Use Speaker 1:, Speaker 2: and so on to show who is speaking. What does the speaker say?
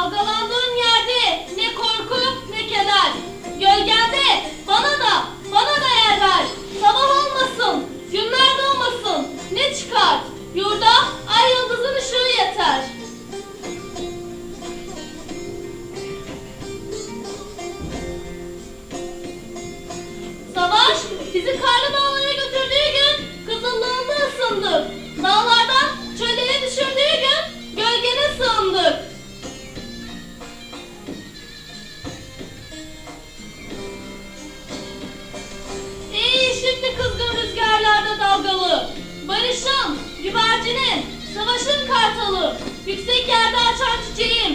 Speaker 1: Dalgalandığın yerde ne korku ne keder. Gölgende bana da bana da yer ver. Sabah olmasın, günler doğmasın. Ne çıkar? Yurda ay yıldızın ışığı yeter. Savaş bizi karlı dağlara götürdüğü gün kızıllığında ısındık. Güvercinin, savaşın kartalı. Yüksek yerde açan çiçeğim.